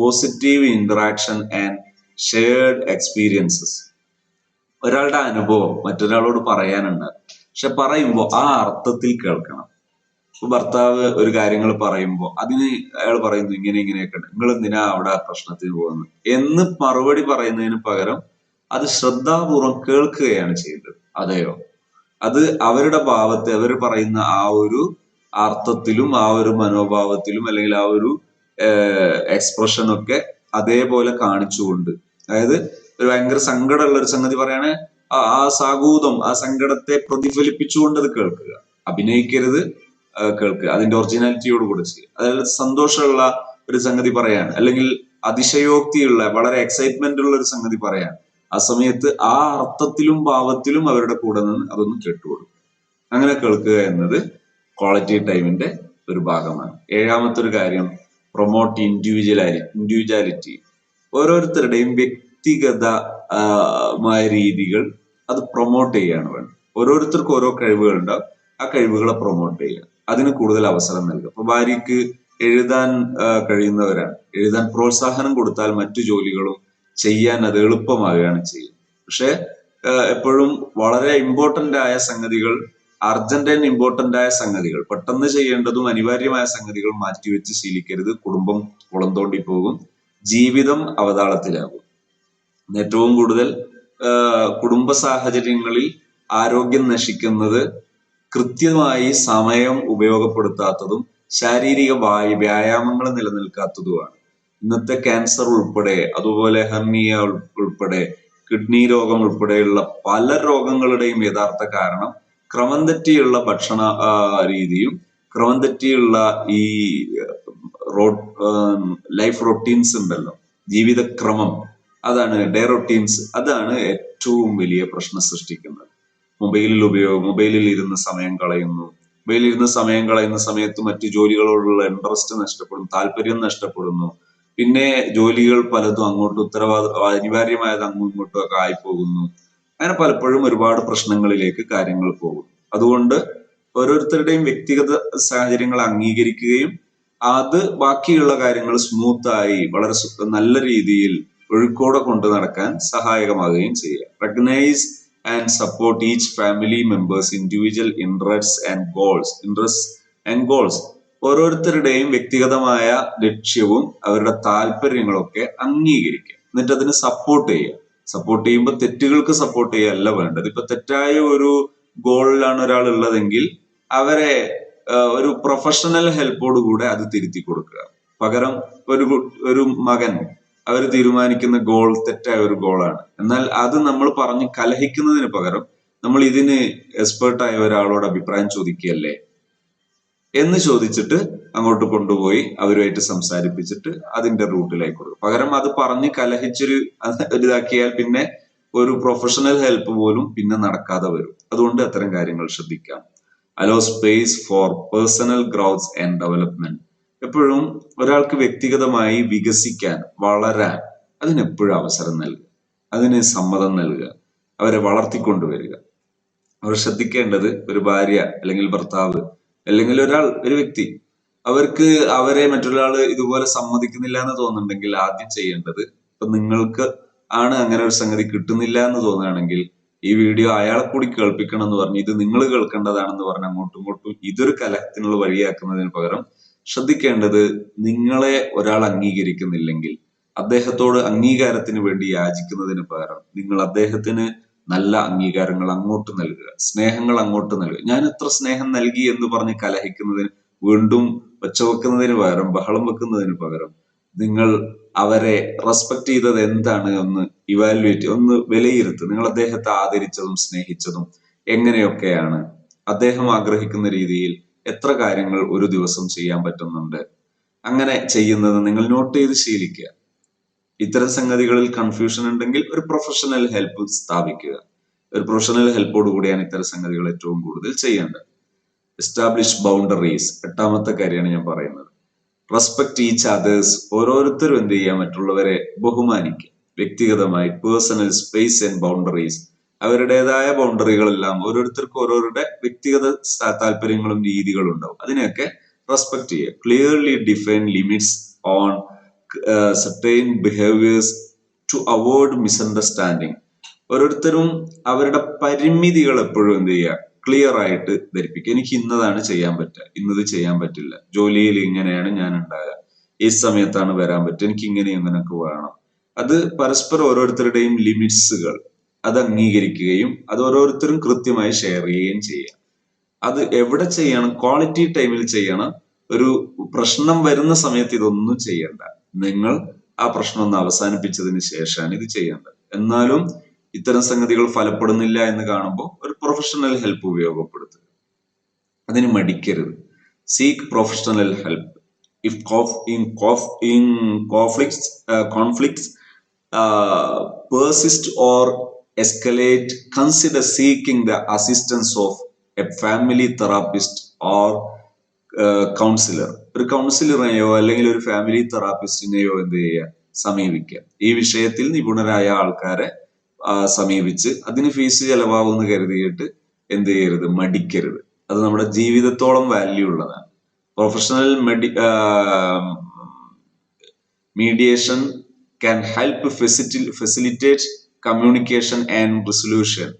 positive interaction and shared experiences ഒരാളുടെ അനുഭവം മറ്റൊരാളോട് പറയാനുണ്ട്. പക്ഷെ പറയുമ്പോൾ ആ അർത്ഥത്തിൽ കേൾക്കണം. ഇപ്പൊ ഭർത്താവ് ഒരു കാര്യങ്ങൾ പറയുമ്പോൾ അതിന് അയാൾ പറയുന്നു ഇങ്ങനെ ഇങ്ങനെയൊക്കെ ഉണ്ട്. നിങ്ങൾ എന്തിനാ അവിടെ പ്രശ്നത്തിന് പോകുന്നത്? എന്ന് മറുപടി പറയുന്നതിന് പകരം അത് ശ്രദ്ധാപൂർവം കേൾക്കുകയാണ് ചെയ്യേണ്ടത് അതെയോ? അത് അവരുടെ ഭാവത്തെ അവർ പറയുന്ന ആ ഒരു അർത്ഥത്തിലും ആ ഒരു മനോഭാവത്തിലും അല്ലെങ്കിൽ ആ ഒരു എക്സ്പ്രഷൻ ഒക്കെ അതേപോലെ കാണിച്ചുകൊണ്ട്. അതായത് ഒരു ഭയങ്കര സങ്കടമുള്ള ഒരു സംഗതി പറയണേ ആ സാഗൂതം ആ സങ്കടത്തെ പ്രതിഫലിപ്പിച്ചുകൊണ്ട് അത് കേൾക്കുക. അഭിനയിക്കരുത് കേൾക്കുക. അതിന്റെ ഒറിജിനാലിറ്റിയോട് കൂടെ ചെയ്യുക. അതായത് സന്തോഷമുള്ള ഒരു സംഗതി പറയാണ്. അല്ലെങ്കിൽ അതിശയോക്തിയുള്ള വളരെ എക്സൈറ്റ്മെന്റ് ഉള്ള ഒരു സംഗതി പറയാണ്. ആ സമയത്ത് ആ അർത്ഥത്തിലും ഭാവത്തിലും അവരുടെ കൂടെ നിന്ന് അതൊന്ന് കേട്ടുകൊടുക്കും അങ്ങനെ കേൾക്കുക എന്നത് ക്വാളിറ്റി ടൈമിന്റെ ഒരു ഭാഗമാണ്. ഏഴാമത്തെ ഒരു കാര്യം പ്രൊമോട്ട് ഇൻഡിവിജ്വലായി ഇൻഡിവിജ്വാലിറ്റി ഓരോരുത്തരുടെയും വ്യക്തിഗത മായ രീതികൾ അത് പ്രൊമോട്ട് ചെയ്യാണ് വേണ്ടത്. ഓരോരുത്തർക്കും ഓരോ കഴിവുകൾ ഉണ്ടാവും. ആ കഴിവുകളെ പ്രൊമോട്ട് ചെയ്യുക. അതിന് കൂടുതൽ അവസരം നൽകുക. അപ്പൊ ഭാര്യയ്ക്ക് എഴുതാൻ കഴിയുന്നവരാണ്. എഴുതാൻ പ്രോത്സാഹനം കൊടുത്താൽ മറ്റു ജോലികളും ചെയ്യാൻ അത് എളുപ്പമാവുകയാണ് ചെയ്യുക. പക്ഷെ എപ്പോഴും വളരെ ഇമ്പോർട്ടന്റ് ആയ സംഗതികൾ അർജന്റ് ഇമ്പോർട്ടന്റ് ആയ സംഗതികൾ പെട്ടെന്ന് ചെയ്യേണ്ടതും അനിവാര്യമായ സംഗതികൾ മാറ്റിവെച്ച് ശീലിക്കരുത്. കുടുംബം കുളം തോണ്ടി പോകും. ജീവിതം അവതാളത്തിലാകും. ഏറ്റവും കൂടുതൽ കുടുംബ സാഹചര്യങ്ങളിൽ ആരോഗ്യം നശിക്കുന്നത് കൃത്യമായി സമയം ഉപയോഗപ്പെടുത്താത്തതും ശാരീരിക വായു വ്യായാമങ്ങൾ നിലനിൽക്കാത്തതുമാണ്. ഇന്നത്തെ ക്യാൻസർ ഉൾപ്പെടെ അതുപോലെ ഹെർണിയ ഉൾപ്പെടെ കിഡ്നി രോഗം ഉൾപ്പെടെയുള്ള പല രോഗങ്ങളുടെയും യഥാർത്ഥ കാരണം ക്രമം തെറ്റിയുള്ള ഭക്ഷണ രീതിയും ക്രമം തെറ്റിയുള്ള ഈ ലൈഫ് റൊട്ടീൻസ് ഉണ്ടല്ലോ ജീവിതക്രമം അതാണ് ഡേ റൊട്ടീൻസ് അതാണ് ഏറ്റവും വലിയ പ്രശ്നം സൃഷ്ടിക്കുന്നത്. മൊബൈലിൽ ഉപയോഗം മൊബൈലിൽ ഇരുന്ന് സമയം കളയുന്നു. മൊബൈലിൽ ഇരുന്ന് സമയം കളയുന്ന സമയത്ത് മറ്റു ജോലികളോടുള്ള ഇൻട്രസ്റ്റ് നഷ്ടപ്പെടുന്നു താല്പര്യം നഷ്ടപ്പെടുന്നു. പിന്നെ ജോലികൾ പലതും അങ്ങോട്ട് ഉത്തരവാദിത്വം അനിവാര്യമായത് അങ്ങോട്ടും ഇങ്ങോട്ടും ഒക്കെ ആയിപ്പോകുന്നു. അങ്ങനെ പലപ്പോഴും ഒരുപാട് പ്രശ്നങ്ങളിലേക്ക് കാര്യങ്ങൾ പോകും. അതുകൊണ്ട് ഓരോരുത്തരുടെയും വ്യക്തിഗത സാഹചര്യങ്ങൾ അംഗീകരിക്കുകയും അത് ബാക്കിയുള്ള കാര്യങ്ങൾ സ്മൂത്തായി വളരെ നല്ല രീതിയിൽ ഒഴുക്കോടെ കൊണ്ടു നടക്കാൻ സഹായകമാകുകയും ചെയ്യുക recognise and support each family members individual interest and goals interest and goals ഓരോരുത്തരുടെയും വ്യക്തിഗതമായ ലക്ഷ്യവും അവരുടെ താല്പര്യങ്ങളൊക്കെ അംഗീകരിക്കുക. എന്നിട്ട് അതിന് സപ്പോർട്ട് ചെയ്യുക. സപ്പോർട്ട് ചെയ്യുമ്പോൾ തെറ്റുകൾക്ക് സപ്പോർട്ട് ചെയ്യുകയല്ല വേണ്ടത്. ഇപ്പൊ തെറ്റായ ഒരു ഗോളിലാണ് ഒരാൾ ഉള്ളതെങ്കിൽ അവരെ ഒരു പ്രൊഫഷണൽ ഹെൽപ്പോട് കൂടെ അത് തിരുത്തി കൊടുക്കുക. പകരം ഒരു ഒരു മകൻ അവർ തീരുമാനിക്കുന്ന ഗോൾ തെറ്റായ ഒരു ഗോളാണ് എന്നാൽ അത് നമ്മൾ പറഞ്ഞ് കലഹിക്കുന്നതിന് പകരം നമ്മൾ ഇതിന് എക്സ്പെർട്ടായ ഒരാളോട് അഭിപ്രായം ചോദിക്കുകയല്ലേ? എന്ന് ചോദിച്ചിട്ട് അങ്ങോട്ട് കൊണ്ടുപോയി അവരുമായിട്ട് സംസാരിപ്പിച്ചിട്ട് അതിന്റെ റൂട്ടിലേക്ക് കൊടുക്കും. പകരം അത് പറഞ്ഞ് കലഹിച്ചൊരു ഇതാക്കിയാൽ പിന്നെ ഒരു പ്രൊഫഷണൽ ഹെൽപ്പ് പോലും പിന്നെ നടക്കാതെ വരും. അതുകൊണ്ട് അത്തരം കാര്യങ്ങൾ ശ്രദ്ധിക്കാം. Allow space for personal growth and development എപ്പോഴും ഒരാൾക്ക് വ്യക്തിഗതമായി വികസിക്കാൻ വളരാൻ അതിനെപ്പോഴും അവസരം നൽകുക. അതിന് സമ്മതം നൽകുക. അവരെ വളർത്തിക്കൊണ്ടുവരിക. അവർ ശ്രദ്ധിക്കേണ്ടത് ഒരു ഭാര്യ അല്ലെങ്കിൽ ഭർത്താവ് അല്ലെങ്കിൽ ഒരാൾ ഒരു വ്യക്തി അവർക്ക് അവരെ മറ്റൊരാൾ ഇതുപോലെ സമ്മതിക്കുന്നില്ല എന്ന് തോന്നുന്നുണ്ടെങ്കിൽ ആദ്യം ചെയ്യേണ്ടത് ഇപ്പൊ നിങ്ങൾക്ക് ആണ് അങ്ങനെ ഒരു സംഗതി കിട്ടുന്നില്ല എന്ന് തോന്നുകയാണെങ്കിൽ ഈ വീഡിയോ അയാളെ കൂടി കേൾപ്പിക്കണം എന്ന് പറഞ്ഞ് ഇത് നിങ്ങൾ കേൾക്കേണ്ടതാണെന്ന് പറഞ്ഞ് അങ്ങോട്ടും ഇങ്ങോട്ടും ഇതൊരു കലഹത്തിനുള്ള വഴിയാക്കുന്നതിന് പകരം ശ്രദ്ധിക്കേണ്ടത് നിങ്ങളെ ഒരാൾ അംഗീകരിക്കുന്നില്ലെങ്കിൽ അദ്ദേഹത്തോട് അംഗീകാരത്തിന് വേണ്ടി യാചിക്കുന്നതിന് പകരം നിങ്ങൾ അദ്ദേഹത്തിന് നല്ല അംഗീകാരങ്ങൾ അങ്ങോട്ട് നൽകുക സ്നേഹങ്ങൾ അങ്ങോട്ട് നൽകുക. ഞാൻ എത്ര സ്നേഹം നൽകി എന്ന് പറഞ്ഞ് കലഹിക്കുന്നതിന് വീണ്ടും വെച്ചവെക്കുന്നതിന് പകരം ബഹളം വെക്കുന്നതിന് പകരം നിങ്ങൾ അവരെ റെസ്പെക്ട് ചെയ്തത് എന്താണ് ഒന്ന് ഇവാലുവേറ്റ് ഒന്ന് വിലയിരുത്തുക നിങ്ങൾ അദ്ദേഹത്തെ ആദരിച്ചതും സ്നേഹിച്ചതും എങ്ങനെയൊക്കെയാണ്? അദ്ദേഹം ആഗ്രഹിക്കുന്ന രീതിയിൽ എത്ര കാര്യങ്ങൾ ഒരു ദിവസം ചെയ്യാൻ പറ്റുന്നുണ്ട്? അങ്ങനെ ചെയ്യുന്നത് നിങ്ങൾ നോട്ട് ചെയ്ത് ശീലിക്കുക. ഇത്തരം സംഗതികളിൽ കൺഫ്യൂഷൻ ഉണ്ടെങ്കിൽ ഒരു പ്രൊഫഷണൽ ഹെൽപ്പ് സ്ഥാപിക്കുക. ഒരു പ്രൊഫഷണൽ ഹെൽപ്പോട് കൂടിയാണ് ഇത്തരം സംഗതികൾ ഏറ്റവും കൂടുതൽ ചെയ്യേണ്ടത്. എസ്റ്റാബ്ലിഷ് ബൗണ്ടറീസ് എട്ടാമത്തെ കാര്യമാണ് ഞാൻ പറയുന്നത്. റെസ്പെക്ട് ഈച്ച് അതേഴ്സ് ഓരോരുത്തരും എന്ത് ചെയ്യുക മറ്റുള്ളവരെ ബഹുമാനിക്കുക. വ്യക്തിഗതമായി പേഴ്സണൽ സ്പേസ് ആൻഡ് ബൗണ്ടറീസ് അവരുടേതായ ബൗണ്ടറികളെല്ലാം ഓരോരുത്തർക്കും ഓരോരുടെ വ്യക്തിഗത താല്പര്യങ്ങളും രീതികളും ഉണ്ടാവും. അതിനെയൊക്കെ റെസ്പെക്ട് ചെയ്യുക. Clearly define limits on certain behaviours to avoid misunderstanding ഓരോരുത്തരും അവരുടെ പരിമിതികൾ എപ്പോഴും എന്ത് ചെയ്യുക? ക്ലിയർ ആയിട്ട് ധരിപ്പിക്കുക. എനിക്ക് ഇന്നതാണ് ചെയ്യാൻ പറ്റുക. ഇന്നത് ചെയ്യാൻ പറ്റില്ല. ജോലിയിൽ ഇങ്ങനെയാണ് ഞാൻ ഉണ്ടാകുക. ഈ സമയത്താണ് വരാൻ പറ്റുക. എനിക്ക് ഇങ്ങനെ ഇങ്ങനെയൊക്കെ വേണം. അത് പരസ്പരം ഓരോരുത്തരുടെയും ലിമിറ്റ്സുകൾ. അത് അംഗീകരിക്കുകയും അത് ഓരോരുത്തരും കൃത്യമായി ഷെയർ ചെയ്യുകയും ചെയ്യുക. അത് എവിടെ ചെയ്യണം? ക്വാളിറ്റി ടൈമിൽ ചെയ്യണം. ഒരു പ്രശ്നം വരുന്ന സമയത്ത് ഇതൊന്നും ചെയ്യണ്ട. നിങ്ങൾ ആ പ്രശ്നം ഒന്ന് അവസാനിപ്പിച്ചതിന് ശേഷമാണ് ഇത് ചെയ്യേണ്ടത്. എന്നാലും ഇത്തരം സംഗതികൾ ഫലപ്പെടുന്നില്ല എന്ന് കാണുമ്പോൾ ഒരു പ്രൊഫഷണൽ ഹെൽപ്പ് ഉപയോഗപ്പെടുത്തുക. അതിന് മടിക്കരുത്. Seek professional help if cough in cough in conflicts conflicts persist or escalate consider seeking the assistance of a family therapist or counsellor ഒരു കൗൺസിലറിനെയോ അല്ലെങ്കിൽ ഒരു ഫാമിലി തെറാപ്പിസ്റ്റിനെയോ എന്ത് ചെയ്യുക? സമീപിക്കുക. ഈ വിഷയത്തിൽ നിപുണരായ ആൾക്കാരെ സമീപിച്ച് അതിന് ഫീസ് ചെലവാകുമെന്ന് കരുതിയിട്ട് എന്ത് ചെയ്യരുത്? മടിക്കരുത്. അത് നമ്മുടെ ജീവിതത്തോളം വാല്യൂ ഉള്ളതാണ്. Professional മെഡി mediation can help ഫെസിറ്റി facilitate communication and resolution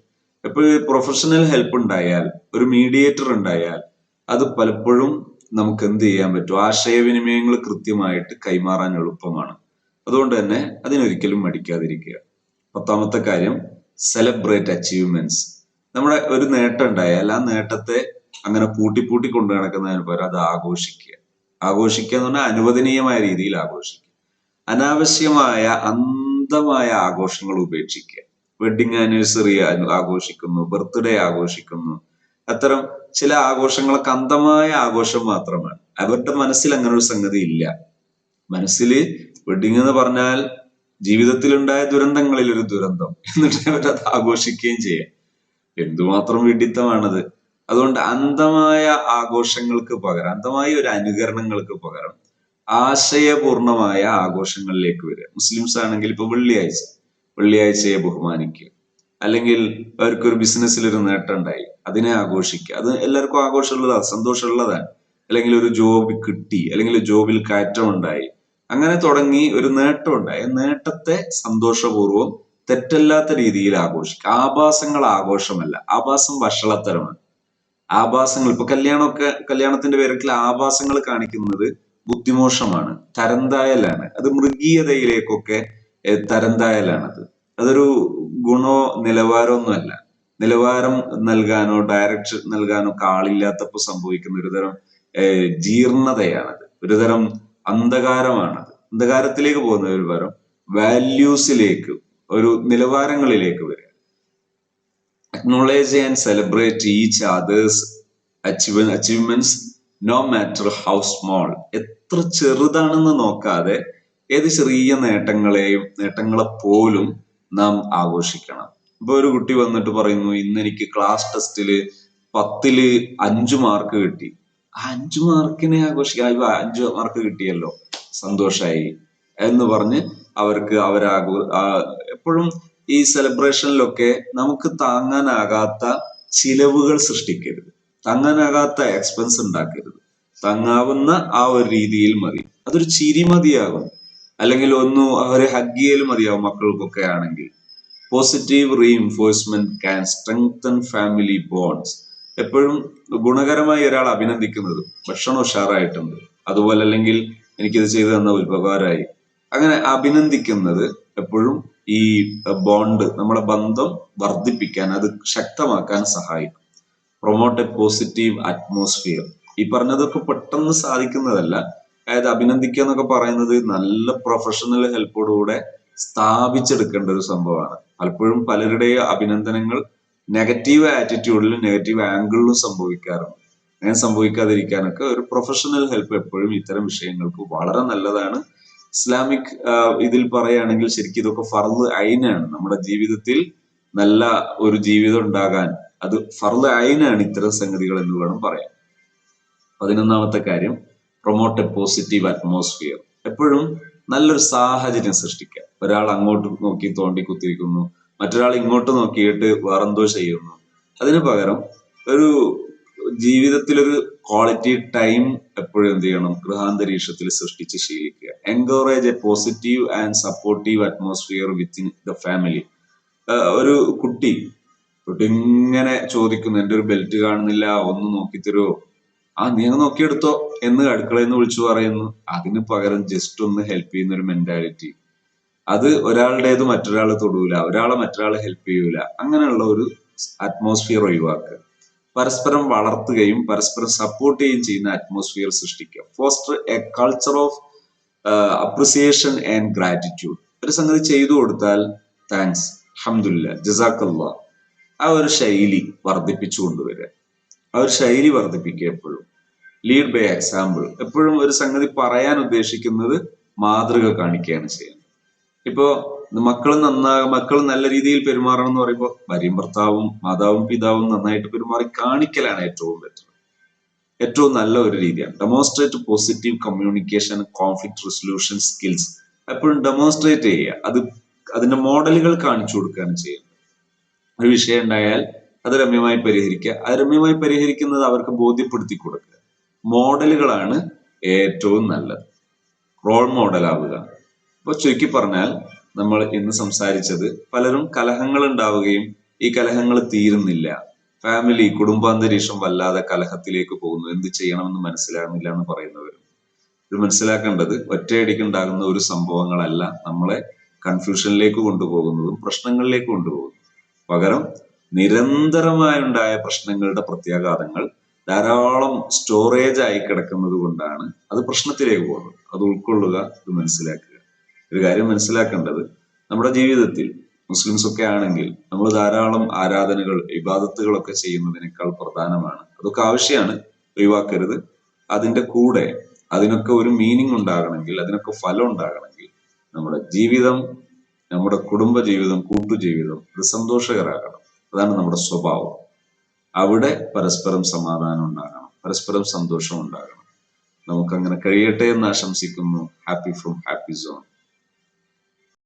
ഇപ്പോൾ പ്രൊഫഷണൽ ഹെൽപ്പ് ഉണ്ടായാൽ ഒരു മീഡിയേറ്റർ ഉണ്ടായാൽ അത് പലപ്പോഴും നമുക്ക് എന്ത് ചെയ്യാൻ പറ്റും? ആശയവിനിമയങ്ങൾ കൃത്യമായിട്ട് കൈമാറാൻ എളുപ്പമാണ്. അതുകൊണ്ട് തന്നെ അതിനൊരിക്കലും മടിക്കാതിരിക്കുക. പത്താമത്തെ കാര്യം സെലിബ്രേറ്റ് അച്ചീവ്മെന്റ്സ് നമ്മുടെ ഒരു നേട്ടം ഉണ്ടായാൽ ആ നേട്ടത്തെ അങ്ങനെ പൂട്ടി പൂട്ടി കൊണ്ടു നടക്കുന്നതിന് പകരം അത് ആഘോഷിക്കുക. ആഘോഷിക്കുക എന്ന് പറഞ്ഞാൽ അനുവദനീയമായ രീതിയിൽ ആഘോഷിക്കുക. അനാവശ്യമായ അന്ധമായ ആഘോഷങ്ങൾ ഉപേക്ഷിക്കുക. വെഡിങ് ആനിവേഴ്സറി ആഘോഷിക്കുന്നു ബർത്ത്ഡേ ആഘോഷിക്കുന്നു അത്തരം ചില ആഘോഷങ്ങളൊക്കെ അന്തമായ ആഘോഷം മാത്രമാണ്. അവരുടെ മനസ്സിൽ അങ്ങനെ ഒരു സംഗതി ഇല്ല. മനസ്സിൽ വെഡിങ് എന്ന് പറഞ്ഞാൽ ജീവിതത്തിലുണ്ടായ ദുരന്തങ്ങളിൽ ഒരു ദുരന്തം എന്നിട്ട് അവരത് ആഘോഷിക്കുകയും ചെയ്യാം. എന്തുമാത്രം വിഡിത്തമാണത്. അതുകൊണ്ട് അന്ധമായ ആഘോഷങ്ങൾക്ക് പകരം അന്ധമായ ഒരു അനുകരണങ്ങൾക്ക് പകരം ആശയപൂർണമായ ആഘോഷങ്ങളിലേക്ക് വരിക. മുസ്ലിംസ് ആണെങ്കിൽ ഇപ്പൊ വെള്ളിയാഴ്ച. വെള്ളിയാഴ്ചയെ ബഹുമാനിക്കുക. അല്ലെങ്കിൽ അവർക്കൊരു ബിസിനസ്സിൽ ഒരു നേട്ടം ഉണ്ടായി. അതിനെ ആഘോഷിക്കുക. അത് എല്ലാവർക്കും ആഘോഷമുള്ളതാണ് സന്തോഷമുള്ളതാണ്. അല്ലെങ്കിൽ ഒരു ജോബ് കിട്ടി അല്ലെങ്കിൽ ജോബിൽ കയറ്റം ഉണ്ടായി അങ്ങനെ തുടങ്ങി ഒരു നേട്ടം ഉണ്ടായി നേട്ടത്തെ സന്തോഷപൂർവം തെറ്റല്ലാത്ത രീതിയിൽ ആഘോഷിക്കുക. ആഭാസങ്ങൾ ആഘോഷമല്ല ആഭാസം വഷളത്തരമാണ്. ആഭാസങ്ങൾ ഇപ്പൊ കല്യാണമൊക്കെ കല്യാണത്തിന്റെ പേരിൽ ആഭാസങ്ങൾ കാണിക്കുന്നത് ബുദ്ധിമോശമാണ് തരംതായലാണ്. അത് മൃഗീയതയിലേക്കൊക്കെ തരംതായലാണത്. അതൊരു ഗുണോ നിലവാരമൊന്നുമല്ല. നിലവാരം നൽകാനോ ഡയറക്ഷൻ നൽകാനോ കാളില്ലാത്തപ്പോൾ സംഭവിക്കുന്ന ഒരുതരം ജീർണതയാണത്. ഒരുതരം അന്ധകാരമാണത്. അന്ധകാരത്തിലേക്ക് പോകുന്ന ഒരു വരം വാല്യൂസിലേക്ക് ഒരു നിലവാരങ്ങളിലേക്ക് വരിക. Acknowledge and celebrate each others achieve achievements no matter how small എത്ര ചെറുതാണെന്ന് നോക്കാതെ ഏത് ചെറിയ നേട്ടങ്ങളെയും നേട്ടങ്ങളെ പോലും നാം ആഘോഷിക്കണം. ഇപ്പൊ ഒരു കുട്ടി വന്നിട്ട് പറയുന്നു ഇന്ന് എനിക്ക് ക്ലാസ് ടെസ്റ്റിൽ പത്തിൽ അഞ്ചു മാർക്ക് കിട്ടി. ആ അഞ്ചു മാർക്കിനെ ആഘോഷിക്കാം അയ്യോ, അഞ്ചു മാർക്ക് കിട്ടിയല്ലോ സന്തോഷായി എന്ന് പറഞ്ഞ് അവർക്ക് അവരാഘോ എപ്പോഴും ഈ സെലിബ്രേഷനിലൊക്കെ നമുക്ക് താങ്ങാനാകാത്ത ചിലവുകൾ സൃഷ്ടിക്കരുത്. താങ്ങാനാകാത്ത എക്സ്പെൻസ് ഉണ്ടാക്കരുത്. താങ്ങാവുന്ന ആ ഒരു രീതിയിൽ മതി. അതൊരു ചിരി മതിയാകും അല്ലെങ്കിൽ ഒന്ന് അവരെ ഹഗ് ചെയ്യൽ മതിയാവും മക്കൾക്കൊക്കെ ആണെങ്കിൽ. Positive reinforcement can strengthen family bonds എപ്പോഴും ഗുണകരമായി ഒരാൾ അഭിനന്ദിക്കുന്നത് ഭക്ഷണം ഉഷാറായിട്ടുണ്ട്. അതുപോലെ അല്ലെങ്കിൽ എനിക്കിത് ചെയ്തു തന്ന ഉപകാരമായി. അങ്ങനെ അഭിനന്ദിക്കുന്നത് എപ്പോഴും ഈ ബോണ്ട് നമ്മുടെ ബന്ധം വർദ്ധിപ്പിക്കാൻ അത് ശക്തമാക്കാൻ സഹായിക്കും. പ്രൊമോട്ട് എ പോസിറ്റീവ് അറ്റ്മോസ്ഫിയർ ഈ പറഞ്ഞതൊക്കെ പെട്ടെന്ന് സാധിക്കുന്നതല്ല. അതായത് അഭിനന്ദിക്കുക എന്നൊക്കെ പറയുന്നത് നല്ല പ്രൊഫഷണൽ ഹെൽപ്പോടുകൂടെ സ്ഥാപിച്ചെടുക്കേണ്ട ഒരു സംഭവമാണ്. പലപ്പോഴും പലരുടെയും അഭിനന്ദനങ്ങൾ നെഗറ്റീവ് ആറ്റിറ്റ്യൂഡിലും നെഗറ്റീവ് ആംഗിളിലും സംഭവിക്കാറുണ്ട്. അങ്ങനെ സംഭവിക്കാതിരിക്കാനൊക്കെ ഒരു പ്രൊഫഷണൽ ഹെൽപ്പ് എപ്പോഴും ഇത്തരം വിഷയങ്ങൾക്ക് വളരെ നല്ലതാണ്. ഇസ്ലാമിക് ഇതിൽ പറയുകയാണെങ്കിൽ ശരിക്കും ഇതൊക്കെ ഫർദ് അയിനാണ്. നമ്മുടെ ജീവിതത്തിൽ നല്ല ഒരു ജീവിതം ഉണ്ടാകാൻ അത് ഫർദ് അയിനാണ് ഇത്തരം സംഗതികൾ എന്ന് വേണം പറയാൻ. പതിനൊന്നാമത്തെ കാര്യം പ്രൊമോട്ട് എ പോസിറ്റീവ് അറ്റ്മോസ്ഫിയർ എപ്പോഴും നല്ലൊരു സാഹചര്യം സൃഷ്ടിക്കുക. ഒരാൾ അങ്ങോട്ട് നോക്കി തോണ്ടി കുത്തിരിക്കുന്നു മറ്റൊരാൾ ഇങ്ങോട്ട് നോക്കിയിട്ട് വേറെന്തോ ചെയ്യുന്നു. അതിന് പകരം ഒരു ജീവിതത്തിലൊരു ക്വാളിറ്റി ടൈം എപ്പോഴും എന്ത് ചെയ്യണം? ഗൃഹാന്തരീക്ഷത്തിൽ സൃഷ്ടിച്ച് ശീലിക്കുക. Encourage a positive and supportive atmosphere within the family ഒരു കുട്ടി കുട്ടി ഇങ്ങനെ ചോദിക്കുന്നു എന്റെ ഒരു ബെൽറ്റ് കാണുന്നില്ല ഒന്ന് നോക്കി തരുമോ ആ നീ നോക്കിയെടുത്തോ എന്ന് അടുക്കളയിൽ നിന്ന് വിളിച്ചു പറയുന്നു. അതിന് പകരം ജസ്റ്റ് ഒന്ന് ഹെൽപ്പ് ചെയ്യുന്ന ഒരു മെന്റാലിറ്റി അത് ഒരാളുടേത് മറ്റൊരാൾ തൊടൂല ഒരാളെ മറ്റൊരാൾ ഹെൽപ്പ് ചെയ്യൂല. അങ്ങനെയുള്ള ഒരു അറ്റ്മോസ്ഫിയർ ഒഴിവാക്കുക. പരസ്പരം വളർത്തുകയും പരസ്പരം സപ്പോർട്ട് ചെയ്യുകയും ചെയ്യുന്ന അറ്റ്മോസ്ഫിയർ സൃഷ്ടിക്കുക. Foster a culture of appreciation and gratitude ഒരു സംഗതി ചെയ്തു കൊടുത്താൽ താങ്ക്സ് അഹമ്മദില്ല ജസാക്കല്ല ആ ഒരു ശൈലി വർദ്ധിപ്പിച്ചു കൊണ്ടുവരിക. ഒരു ശൈലി വർദ്ധിപ്പിക്കുക എപ്പോഴും. ലീഡ് ബൈ എക്സാമ്പിൾ എപ്പോഴും ഒരു സംഗതി പറയാൻ ഉദ്ദേശിക്കുന്നത് മാതൃക കാണിക്കുകയാണ് ചെയ്യുന്നത്. ഇപ്പോ മക്കൾ നന്നാ മക്കൾ നല്ല രീതിയിൽ പെരുമാറണം എന്ന് പറയുമ്പോൾ ഭാര്യയും ഭർത്താവും മാതാവും പിതാവും നന്നായിട്ട് പെരുമാറി കാണിക്കലാണ് ഏറ്റവും ബെറ്റർ ഏറ്റവും നല്ല ഒരു രീതിയാണ്. Demonstrate positive communication conflict resolution skills എപ്പോഴും ഡെമോൺസ്ട്രേറ്റ് ചെയ്യുക. അത് അതിന്റെ മോഡലുകൾ കാണിച്ചു കൊടുക്കുകയാണ് ചെയ്യുന്നത്. ഒരു വിഷയം ഉണ്ടായാൽ അത് രമ്യമായി പരിഹരിക്കുക. അത് രമ്യമായി പരിഹരിക്കുന്നത് അവർക്ക് ബോധ്യപ്പെടുത്തി കൊടുക്കുക. മോഡലുകളാണ് ഏറ്റവും നല്ലത്. റോൾ മോഡലാവുക. ഇപ്പൊ ചുരുക്കി പറഞ്ഞാൽ നമ്മൾ ഇന്ന് സംസാരിച്ചത് പലരും കലഹങ്ങൾ ഉണ്ടാവുകയും ഈ കലഹങ്ങൾ തീരുന്നില്ല. ഫാമിലി കുടുംബാന്തരീക്ഷം വല്ലാതെ കലഹത്തിലേക്ക് പോകുന്നു. എന്ത് ചെയ്യണമെന്ന് മനസ്സിലാകുന്നില്ല എന്ന് പറയുന്നവരും. ഇത് മനസ്സിലാക്കേണ്ടത് ഒറ്റയടിക്ക് ഉണ്ടാകുന്ന ഒരു സംഭവങ്ങളല്ല നമ്മളെ കൺഫ്യൂഷനിലേക്ക് കൊണ്ടുപോകുന്നതും പ്രശ്നങ്ങളിലേക്ക് കൊണ്ടുപോകുന്നു പകരം നിരന്തരമായുണ്ടായ പ്രശ്നങ്ങളുടെ പ്രത്യാഘാതങ്ങൾ ധാരാളം സ്റ്റോറേജ് ആയി കിടക്കുന്നത് കൊണ്ടാണ് അത് പ്രശ്നത്തിലേക്ക് പോകുന്നത്. അത് ഉൾക്കൊള്ളുക ഇത് മനസ്സിലാക്കുക. ഒരു കാര്യം മനസ്സിലാക്കേണ്ടത് നമ്മുടെ ജീവിതത്തിൽ മുസ്ലിംസ് ഒക്കെ ആണെങ്കിൽ നമ്മൾ ധാരാളം ആരാധനകൾ വിവാദത്തുകളൊക്കെ ചെയ്യുന്നതിനേക്കാൾ പ്രധാനമാണ്. അതൊക്കെ ആവശ്യമാണ് ഒഴിവാക്കരുത്. അതിന്റെ കൂടെ അതിനൊക്കെ ഒരു മീനിങ് ഉണ്ടാകണമെങ്കിൽ അതിനൊക്കെ ഫലം ഉണ്ടാകണമെങ്കിൽ നമ്മുടെ ജീവിതം നമ്മുടെ കുടുംബ ജീവിതം കൂട്ടുജീവിതം ഇത് സന്തോഷകരാകണം അതാണ് നമ്മുടെ സ്വഭാവം. അവിടെ പരസ്പരം സമാധാനം ഉണ്ടാകണം. പരസ്പരം സന്തോഷം ഉണ്ടാകണം. നമുക്കങ്ങനെ കഴിയട്ടെ എന്ന് ആശംസിക്കുന്നു. Happy from happy zone